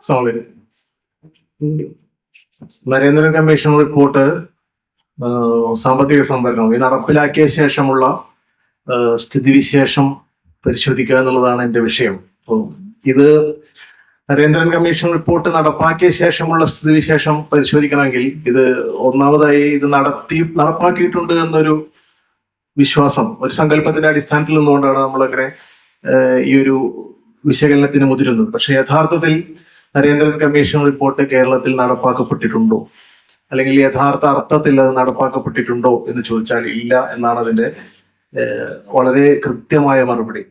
Sorry Narendra commission report സാമ്പത്തിക സംവരണം ഈ നടപ്പിലാക്കിയ ശേഷമുള്ള സ്ഥിതിവിശേഷം പരിശോധിക്കുക എന്നുള്ളതാണ് എന്റെ വിഷയം. അപ്പോൾ ഇത് നരേന്ദ്രൻ കമ്മീഷൻ റിപ്പോർട്ട് നടപ്പാക്കിയ ശേഷമുള്ള സ്ഥിതിവിശേഷം പരിശോധിക്കണമെങ്കിൽ ഇത് ഒന്നാമതായി ഇത് നടത്തി നടപ്പാക്കിയിട്ടുണ്ട് എന്നൊരു വിശ്വാസം ഒരു സങ്കല്പത്തിന്റെ അടിസ്ഥാനത്തിൽ നിന്നുകൊണ്ടാണ് നമ്മളങ്ങനെ ഈ ഒരു വിശകലനത്തിന് മുതിരുന്നത്. പക്ഷെ യഥാർത്ഥത്തിൽ നരേന്ദ്രൻ കമ്മീഷൻ റിപ്പോർട്ട് കേരളത്തിൽ നടപ്പാക്കപ്പെട്ടിട്ടുണ്ടോ? അല്ലെങ്കിൽ യഥാർത്ഥ അർത്ഥത്തിൽ അത് നടപ്പാക്കപ്പെട്ടിട്ടുണ്ടോ എന്ന് ചോദിച്ചാൽ ഇല്ല എന്നാണ് അതിന്റെ വളരെ കൃത്യമായ മറുപടി.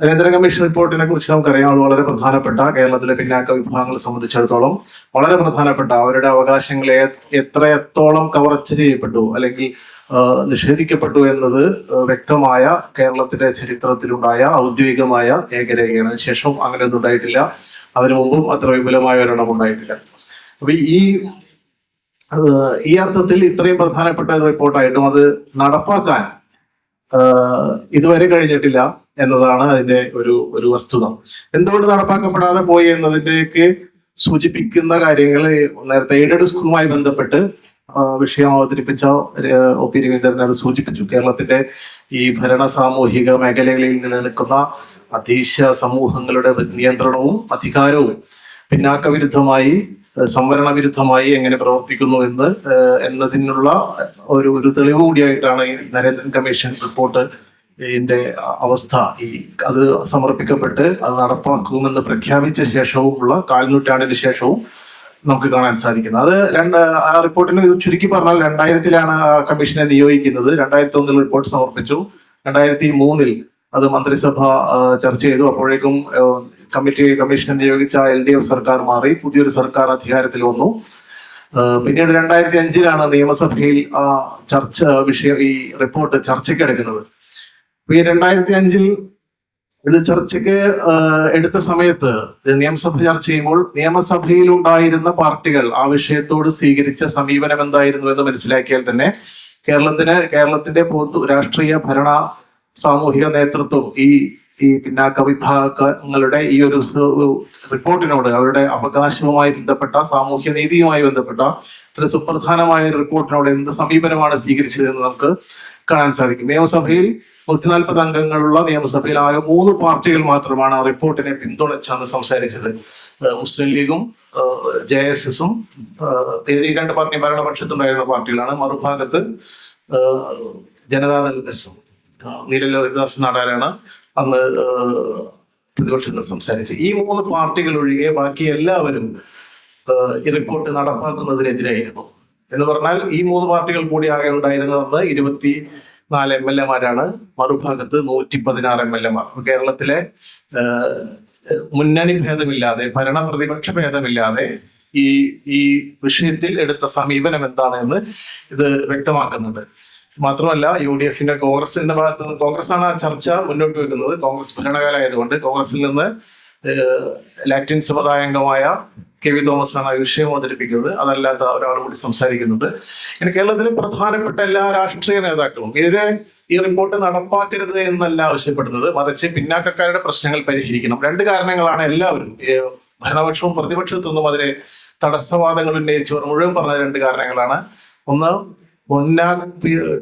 നരേന്ദ്ര കമ്മീഷൻ റിപ്പോർട്ടിനെ കുറിച്ച് നമുക്കറിയാം അത് വളരെ പ്രധാനപ്പെട്ട കേരളത്തിലെ പിന്നാക്ക വിഭാഗങ്ങളെ സംബന്ധിച്ചിടത്തോളം വളരെ പ്രധാനപ്പെട്ട അവരുടെ അവകാശങ്ങളെ എത്രയത്തോളം കവർച്ച ചെയ്യപ്പെട്ടു അല്ലെങ്കിൽ നിഷേധിക്കപ്പെട്ടു എന്നത് വ്യക്തമായ കേരളത്തിന്റെ ചരിത്രത്തിലുണ്ടായ ഔദ്യോഗികമായ ഏകരേഖയാണ്. ശേഷം അങ്ങനെയൊന്നും ഉണ്ടായിട്ടില്ല. അതിനു മുമ്പും അത്ര വിപുലമായ ഒരെണ്ണം ഉണ്ടായിട്ടില്ല. അപ്പൊ ഈ ഈ അർത്ഥത്തിൽ ഇത്രയും പ്രധാനപ്പെട്ട റിപ്പോർട്ടായിട്ടും അത് നടപ്പാക്കാൻ ഇതുവരെ കഴിഞ്ഞിട്ടില്ല എന്നതാണ് അതിന്റെ ഒരു ഒരു വസ്തുത. എന്തുകൊണ്ട് നടപ്പാക്കപ്പെടാതെ പോയി എന്നതിന്റെയൊക്കെ സൂചിപ്പിക്കുന്ന കാര്യങ്ങൾ നേരത്തെ എയ്ഡഡ് സ്കൂളുമായി ബന്ധപ്പെട്ട് വിഷയം അവതരിപ്പിച്ച ഒ പി രവീന്ദ്രൻ അത് സൂചിപ്പിച്ചു. കേരളത്തിന്റെ ഈ ഭരണ സാമൂഹിക മേഖലകളിൽ നിലനിൽക്കുന്ന അധീശ സമൂഹങ്ങളുടെ നിയന്ത്രണവും അധികാരവും പിന്നാക്ക വിരുദ്ധമായി സംവരണ വിരുദ്ധമായി എങ്ങനെ പ്രവർത്തിക്കുന്നു എന്ന് എന്നതിനുള്ള ഒരു ഒരു തെളിവ് കൂടിയായിട്ടാണ് ഈ നരേന്ദ്രൻ കമ്മീഷൻ റിപ്പോർട്ട് ഇതിന്റെ അവസ്ഥ. ഈ അത് സമർപ്പിക്കപ്പെട്ട് അത് നടപ്പാക്കുമെന്ന് പ്രഖ്യാപിച്ച ശേഷവുമുള്ള കാൽനൂറ്റാണ്ടിന് ശേഷവും നമുക്ക് കാണാൻ സാധിക്കുന്നു. അത് രണ്ട് ആ റിപ്പോർട്ടിന് ചുരുക്കി പറഞ്ഞാൽ രണ്ടായിരത്തിലാണ് ആ കമ്മീഷനെ നിയോഗിക്കുന്നത്. രണ്ടായിരത്തി ഒന്നിൽ റിപ്പോർട്ട് സമർപ്പിച്ചു. രണ്ടായിരത്തി മൂന്നിൽ അത് മന്ത്രിസഭ ചർച്ച ചെയ്തു. അപ്പോഴേക്കും കമ്മിറ്റി കമ്മീഷൻ നിയോഗിച്ച എൽ ഡി എഫ് സർക്കാർ മാറി. പുതിയൊരു സർക്കാർ അധികാരത്തിൽ വന്നു. പിന്നീട് രണ്ടായിരത്തി അഞ്ചിലാണ് നിയമസഭയിൽ ആ ചർച്ച വിഷയം ഈ റിപ്പോർട്ട് ചർച്ചയ്ക്ക് എടുക്കുന്നത്. ഈ രണ്ടായിരത്തി അഞ്ചിൽ ഇത് ചർച്ചയ്ക്ക് എടുത്ത സമയത്ത് നിയമസഭ ചർച്ച ചെയ്യുമ്പോൾ നിയമസഭയിൽ ഉണ്ടായിരുന്ന പാർട്ടികൾ ആ വിഷയത്തോട് സ്വീകരിച്ച സമീപനം എന്തായിരുന്നു എന്ന് മനസ്സിലാക്കിയാൽ തന്നെ കേരളത്തിന് കേരളത്തിന്റെ പൊതു രാഷ്ട്രീയ ഭരണ സാമൂഹിക നേതൃത്വം ഈ ഈ പിന്നാക്ക വിഭാഗങ്ങളുടെ ഈ ഒരു റിപ്പോർട്ടിനോട് അവരുടെ അവകാശവുമായി ബന്ധപ്പെട്ട സാമൂഹ്യ നീതിയുമായി ബന്ധപ്പെട്ട ഇത്ര സുപ്രധാനമായ റിപ്പോർട്ടിനോട് എന്ത് സമീപനമാണ് സ്വീകരിച്ചതെന്ന് നമുക്ക് കാണാൻ സാധിക്കും. നിയമസഭയിൽ നൂറ്റി നാൽപ്പത് അംഗങ്ങളുള്ള നിയമസഭയിൽ ആകെ മൂന്ന് പാർട്ടികൾ മാത്രമാണ് ആ റിപ്പോർട്ടിനെ പിന്തുണച്ചാണ് സംസാരിച്ചത്. മുസ്ലിം ലീഗും ജെ എസ് എസും ഈ രണ്ട് പാർട്ടി ഭരണപക്ഷത്തുണ്ടായിരുന്ന പാർട്ടികളാണ്. മറുഭാഗത്ത് ജനതാദൾ എസും. നീലൽ ഹരിദാസ് നാടാരാണ് അന്ന് പ്രതിപക്ഷങ്ങൾ സംസാരിച്ചത് ഈ മൂന്ന് പാർട്ടികൾ ഒഴികെ ബാക്കി എല്ലാവരും ഈ റിപ്പോർട്ട് നടപ്പാക്കുന്നതിനെതിരായിരുന്നു. എന്ന് പറഞ്ഞാൽ ഈ മൂന്ന് പാർട്ടികൾ കൂടി ആകെ ഉണ്ടായിരുന്നതെന്ന് ഇരുപത്തി നാല് എം എൽ എമാരാണ്. മറുഭാഗത്ത് നൂറ്റി പതിനാറ് എം എൽ എമാർ. കേരളത്തിലെ മുന്നണി ഭേദമില്ലാതെ ഭരണ പ്രതിപക്ഷ ഭേദമില്ലാതെ ഈ ഈ വിഷയത്തിൽ എടുത്ത സമീപനം എന്താണ് എന്ന് ഇത് വ്യക്തമാക്കുന്നുണ്ട്. മാത്രമല്ല യു ഡി എഫിന്റെ കോൺഗ്രസിന്റെ ഭാഗത്ത് നിന്ന് കോൺഗ്രസ് ആണ് ആ ചർച്ച മുന്നോട്ട് വെക്കുന്നത്. കോൺഗ്രസ് ഭരണകാലമായതുകൊണ്ട് കോൺഗ്രസിൽ നിന്ന് ലാറ്റിൻ ലാറ്റിൻ സമുദായാംഗമായ കെ വി തോമസ് ആണ് ആ വിഷയം അവതരിപ്പിക്കുന്നത്. അതല്ലാത്ത ഒരാൾ കൂടി സംസാരിക്കുന്നുണ്ട്. ഇനി കേരളത്തിലെ പ്രധാനപ്പെട്ട എല്ലാ രാഷ്ട്രീയ നേതാക്കളും ഇവരെ ഈ റിപ്പോർട്ട് നടപ്പാക്കരുത് എന്നല്ല ആവശ്യപ്പെടുന്നത്. മറിച്ച് പിന്നാക്കക്കാരുടെ പ്രശ്നങ്ങൾ പരിഹരിക്കണം. രണ്ട് കാരണങ്ങളാണ് എല്ലാവരും. ഭരണപക്ഷവും ഭരണപക്ഷവും പ്രതിപക്ഷത്തുനിന്നും അതിനെ തടസ്സവാദങ്ങൾ ഉന്നയിച്ചവർ മുഴുവൻ പറഞ്ഞ രണ്ട് കാരണങ്ങളാണ്. ഒന്ന് മുന്നാ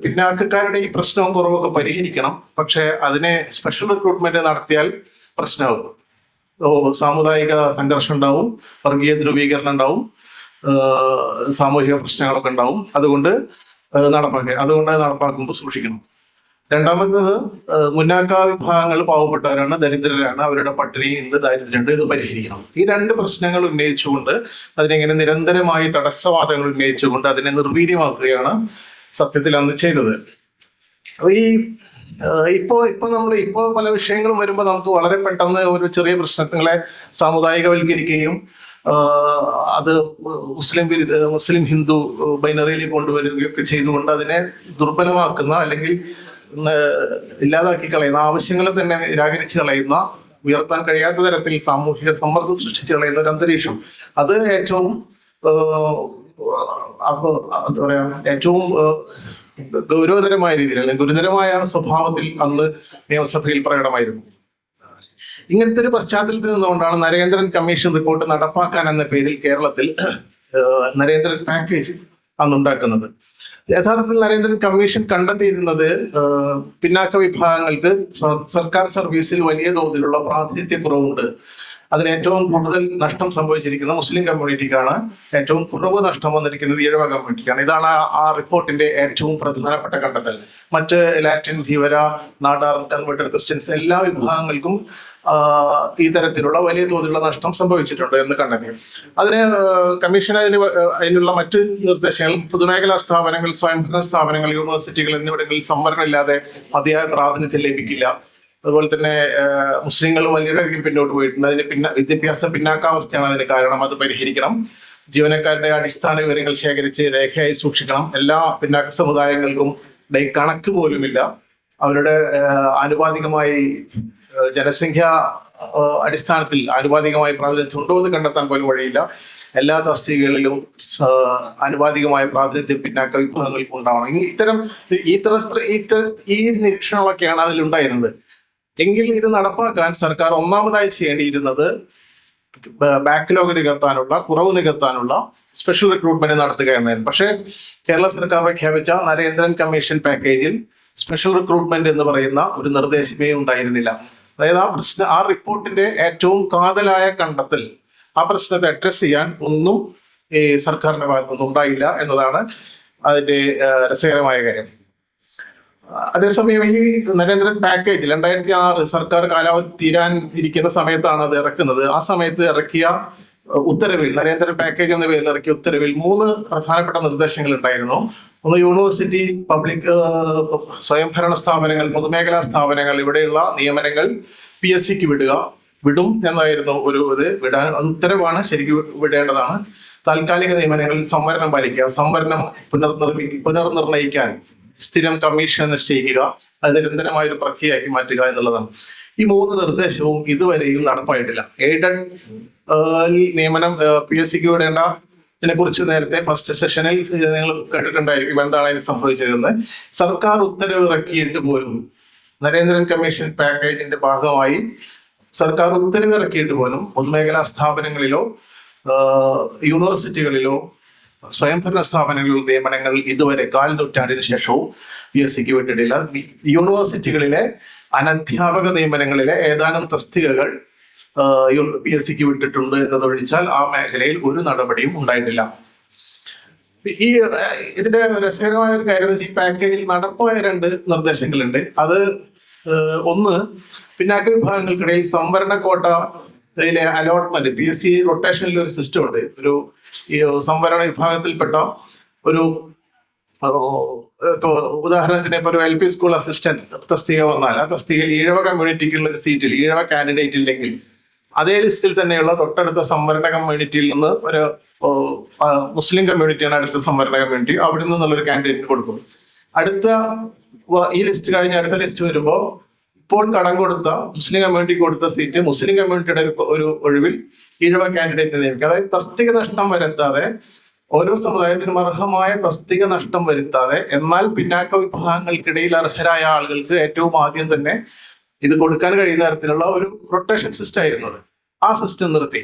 പിന്നാക്കക്കാരുടെ ഈ പ്രശ്നവും കുറവൊക്കെ പരിഹരിക്കണം. പക്ഷെ അതിനെ സ്പെഷ്യൽ റിക്രൂട്ട്മെന്റ് നടത്തിയാൽ പ്രശ്നമാകും. സാമുദായിക സംഘർഷം ഉണ്ടാവും വർഗീയ ധ്രുവീകരണം ഉണ്ടാവും സാമൂഹിക പ്രശ്നങ്ങളൊക്കെ ഉണ്ടാവും. അതുകൊണ്ട് നടപ്പാക്കുക. അതുകൊണ്ട് അത് നടപ്പാക്കുമ്പോൾ സൂക്ഷിക്കണം. രണ്ടാമത്തത് മുന്നാക്ക വിഭാഗങ്ങൾ പാവപ്പെട്ടവരാണ് ദരിദ്രരാണ് അവരുടെ പട്ടിണി ഉണ്ട് ദാരിദ്ര്യമുണ്ട് ഇത് പരിഹരിക്കണം. ഈ രണ്ട് പ്രശ്നങ്ങൾ ഉന്നയിച്ചുകൊണ്ട് അതിനെങ്ങനെ നിരന്തരമായി തടസ്സവാദങ്ങൾ ഉന്നയിച്ചുകൊണ്ട് അതിനെ നിർവീര്യമാക്കുകയാണ് സത്യത്തിൽ അന്ന് ചെയ്തത്. അപ്പൊ ഈ ഇപ്പോ ഇപ്പൊ നമ്മൾ ഇപ്പോ പല വിഷയങ്ങളും വരുമ്പോൾ നമുക്ക് വളരെ പെട്ടെന്ന് ഒരു ചെറിയ പ്രശ്നങ്ങളെ സാമുദായികവൽക്കരിക്കുകയും അത് മുസ്ലിം വിരുദ്ധ മുസ്ലിം ഹിന്ദു ബൈനറിയിലേക്ക് കൊണ്ടുവരികയൊക്കെ ചെയ്തുകൊണ്ട് അതിനെ ദുർബലമാക്കുന്ന അല്ലെങ്കിൽ ഇല്ലാതാക്കി കളയുന്ന ആവശ്യങ്ങളെ തന്നെ നിരാകരിച്ച് കളയുന്ന ഉയർത്താൻ കഴിയാത്ത തരത്തിൽ സാമൂഹിക സമ്മർദ്ദം സൃഷ്ടിച്ചു കളയുന്ന ഒരു അന്തരീക്ഷം. അത് ഏറ്റവും അപ്പോൾ അപ്പൊ എന്താ പറയാ ഏറ്റവും ഗൗരവതരമായ രീതിയിൽ അല്ലെങ്കിൽ ഗുരുതരമായ സ്വഭാവത്തിൽ അന്ന് നിയമസഭയിൽ പ്രകടമായിരുന്നു. ഇങ്ങനത്തെ ഒരു പശ്ചാത്തലത്തിൽ നിന്നുകൊണ്ടാണ് നരേന്ദ്രൻ കമ്മീഷൻ റിപ്പോർട്ട് നടപ്പാക്കാൻ എന്ന പേരിൽ കേരളത്തിൽ നരേന്ദ്രൻ പാക്കേജ് അന്നുണ്ടാക്കുന്നത്. യഥാർത്ഥത്തിൽ നരേന്ദ്രൻ കമ്മീഷൻ കണ്ടെത്തിയിരുന്നത് പിന്നാക്ക വിഭാഗങ്ങൾക്ക് സർക്കാർ സർവീസിൽ വലിയ തോതിലുള്ള പ്രാതിനിധ്യക്കുറവുണ്ട്. അതിന് ഏറ്റവും കൂടുതൽ നഷ്ടം സംഭവിച്ചിരിക്കുന്ന മുസ്ലിം കമ്മ്യൂണിറ്റിക്കാണ് ഏറ്റവും കുറവ് നഷ്ടം വന്നിരിക്കുന്നത് ഈഴവ കമ്മ്യൂണിറ്റിക്കാണ്. ഇതാണ് ആ- റിപ്പോർട്ടിന്റെ ഏറ്റവും പ്രധാനപ്പെട്ട കണ്ടെത്തൽ. മറ്റ് Latin Dheevara Nadar converted Christians എല്ലാ വിഭാഗങ്ങൾക്കും ഈ തരത്തിലുള്ള വലിയ തോതിലുള്ള നഷ്ടം സംഭവിച്ചിട്ടുണ്ട് എന്ന് കണ്ടെത്തി. അതിന് കമ്മീഷൻ അതിന് അതിനുള്ള മറ്റ് നിർദ്ദേശങ്ങൾ പൊതുമേഖലാ സ്ഥാപനങ്ങൾ സ്വയംഭരണ സ്ഥാപനങ്ങൾ യൂണിവേഴ്സിറ്റികൾ എന്നിവിടങ്ങളിൽ സംവരണമില്ലാതെ മതിയായ പ്രാതിനിധ്യം ലഭിക്കില്ല. അതുപോലെ തന്നെ മുസ്ലിങ്ങൾ വളരെയധികം പിന്നോട്ട് പോയിട്ടുണ്ട്. അതിന് പിന്നെ വിദ്യാഭ്യാസ പിന്നാക്കാവസ്ഥയാണ് അതിന് കാരണം. അത് പരിഹരിക്കണം. ജീവനക്കാരുടെ അടിസ്ഥാന വിവരങ്ങൾ ശേഖരിച്ച് രേഖയായി സൂക്ഷിക്കണം. എല്ലാ പിന്നാക്ക സമുദായങ്ങൾക്കും കണക്ക് പോലുമില്ല. അവരുടെ ആനുപാതികമായി ജനസംഖ്യ അടിസ്ഥാനത്തിൽ ആനുപാതികമായി പ്രാതിനിധ്യം ഉണ്ടോ എന്ന് കണ്ടെത്താൻ പോലും വഴിയില്ല. എല്ലാ തസ്തികകളിലും ആനുപാതികമായ പ്രാതിനിധ്യം പിന്നാക്ക വിഭാഗങ്ങൾക്ക് ഉണ്ടാവണം ഇത്തരം ഈ തര- ഈ ത- ഈ നിരീക്ഷണങ്ങളൊക്കെയാണ് അതിലുണ്ടായിരുന്നത്. എങ്കിൽ ഇത് നടപ്പാക്കാൻ സർക്കാർ ഒന്നാമതായി ചെയ്യേണ്ടിയിരുന്നത് ബാക്ക്ലോഗ് നികത്താനുള്ള കുറവ് നികത്താനുള്ള സ്പെഷ്യൽ റിക്രൂട്ട്മെന്റ് നടത്തുക എന്നായിരുന്നു. പക്ഷേ കേരള സർക്കാർ പ്രഖ്യാപിച്ച നരേന്ദ്രൻ കമ്മീഷൻ പാക്കേജിൽ സ്പെഷ്യൽ റിക്രൂട്ട്മെന്റ് എന്ന് പറയുന്ന ഒരു നിർദ്ദേശമേ ഉണ്ടായിരുന്നില്ല. അതായത് ആ പ്രശ്ന ആ റിപ്പോർട്ടിന്റെ ഏറ്റവും കാതലായ കണ്ടെത്തൽ ആ പ്രശ്നത്തെ അഡ്രസ് ചെയ്യാൻ ഒന്നും ഈ സർക്കാരിന്റെ ഭാഗത്തുനിന്ന് ഉണ്ടായില്ല എന്നതാണ് അതിന്റെ രസകരമായ കാര്യം. അതേസമയം ഈ നരേന്ദ്രൻ പാക്കേജ് രണ്ടായിരത്തി ആറ് സർക്കാർ കാലാവധി തീരാൻ ഇരിക്കുന്ന സമയത്താണ് അത് ഇറക്കുന്നത്. ആ സമയത്ത് ഇറക്കിയ ഉത്തരവിൽ നരേന്ദ്രൻ പാക്കേജ് എന്ന പേരിൽ ഇറക്കിയ ഉത്തരവിൽ മൂന്ന് പ്രധാനപ്പെട്ട നിർദ്ദേശങ്ങൾ ഉണ്ടായിരുന്നു. ഒന്ന് യൂണിവേഴ്സിറ്റി പബ്ലിക് സ്വയംഭരണ സ്ഥാപനങ്ങൾ പൊതുമേഖലാ സ്ഥാപനങ്ങൾ ഇവിടെയുള്ള നിയമനങ്ങൾ പി എസ് സിക്ക് വിടുക. വിടും എന്നായിരുന്നു ഒരു ഇത് വിടാൻ അത് ഉത്തരവാണ് ശരിക്കും വിടേണ്ടതാണ്. താൽക്കാലിക നിയമനങ്ങളിൽ സംവരണം പാലിക്കുക. സംവരണം പുനർനിർമ്മി പുനർനിർണയിക്കാൻ സ്ഥിരം കമ്മീഷൻ നിശ്ചയിക്കുക അത് നിരന്തരമായ ഒരു പ്രക്രിയയാക്കി മാറ്റുക എന്നുള്ളതാണ്. ഈ മൂന്ന് നിർദ്ദേശവും ഇതുവരെയും നടപ്പായിട്ടില്ല. എയ്ഡഡ് നിയമനം പി എസ് സിക്ക് വിടേണ്ട. ഇതിനെ കുറിച്ച് നേരത്തെ ഫസ്റ്റ് സെഷനിൽ നിങ്ങൾ കേട്ടിട്ടുണ്ടായിരിക്കും എന്താണ് അതിന് സംഭവിച്ചതെന്ന്. സർക്കാർ ഉത്തരവ് ഇറക്കിയിട്ട് പോലും നരേന്ദ്രൻ കമ്മീഷൻ പാക്കേജിന്റെ ഭാഗമായി സർക്കാർ ഉത്തരവ് ഇറക്കിയിട്ട് പോലും പൊതുമേഖലാ സ്ഥാപനങ്ങളിലോ യൂണിവേഴ്സിറ്റികളിലോ സ്വയംഭരണ സ്ഥാപനങ്ങളിൽ നിയമനങ്ങൾ ഇതുവരെ കാൽ നൂറ്റാണ്ടിന് ശേഷവും പി എസ് സിക്ക് വിട്ടിട്ടില്ല. യൂണിവേഴ്സിറ്റികളിലെ അനധ്യാപക നിയമനങ്ങളിലെ ഏതാനും തസ്തികകൾ പി എസ് സിക്ക് വിട്ടിട്ടുണ്ട് എന്നതൊഴിച്ചാൽ ആ മേഖലയിൽ ഒരു നടപടിയും ഉണ്ടായിട്ടില്ല. ഈ ഇതിന്റെ രസകരമായ ഒരു കാര്യം ഈ പാക്കേജിൽ നടപ്പായ രണ്ട് നിർദ്ദേശങ്ങളുണ്ട്. അത് ഒന്ന് പിന്നാക്ക വിഭാഗങ്ങൾക്കിടയിൽ സംവരണ കോട്ട ഇതിലെ അലോട്ട്മെന്റ് പി എസ് സി റൊട്ടേഷനിൽ ഒരു സിസ്റ്റം ഉണ്ട്. ഒരു ഈ സംവരണ വിഭാഗത്തിൽപ്പെട്ട ഒരു ഉദാഹരണത്തിന് ഇപ്പൊ ഒരു എൽ പി സ്കൂൾ അസിസ്റ്റന്റ് തസ്തിക വന്നാൽ ആ തസ്തികയിൽ ഈഴവ കമ്മ്യൂണിറ്റിക്കുള്ള ഒരു സീറ്റിൽ ഈഴവ കാൻഡിഡേറ്റ് ഇല്ലെങ്കിൽ അതേ ലിസ്റ്റിൽ തന്നെയുള്ള തൊട്ടടുത്ത സംവരണ കമ്മ്യൂണിറ്റിയിൽ നിന്ന് ഒരു മുസ്ലിം കമ്മ്യൂണിറ്റിയാണ് അടുത്ത സംവരണ കമ്മ്യൂണിറ്റി അവിടെ നിന്നുള്ളൊരു കാൻഡിഡേറ്റിന് കൊടുക്കും. അടുത്ത ഈ ലിസ്റ്റ് കഴിഞ്ഞ് അടുത്ത ലിസ്റ്റ് വരുമ്പോൾ ഇപ്പോൾ കടം കൊടുത്ത മുസ്ലിം കമ്മ്യൂണിറ്റി കൊടുത്ത സീറ്റ് മുസ്ലിം കമ്മ്യൂണിറ്റിയുടെ ഒരു ഒഴിവിൽ ഈഴവ കാൻഡിഡേറ്റിനെ നിയമിക്കുക. അതായത് തസ്തിക നഷ്ടം വരുത്താതെ ഓരോ സമുദായത്തിനും അർഹമായ തസ്തിക നഷ്ടം വരുത്താതെ എന്നാൽ പിന്നാക്ക വിഭാഗങ്ങൾക്കിടയിൽ അർഹരായ ആളുകൾക്ക് ഏറ്റവും ആദ്യം തന്നെ ഇത് കൊടുക്കാൻ കഴിയുന്ന തരത്തിലുള്ള ഒരു റൊട്ടേഷൻ സിസ്റ്റം ആയിരുന്നു ആ സിസ്റ്റം നിർത്തി.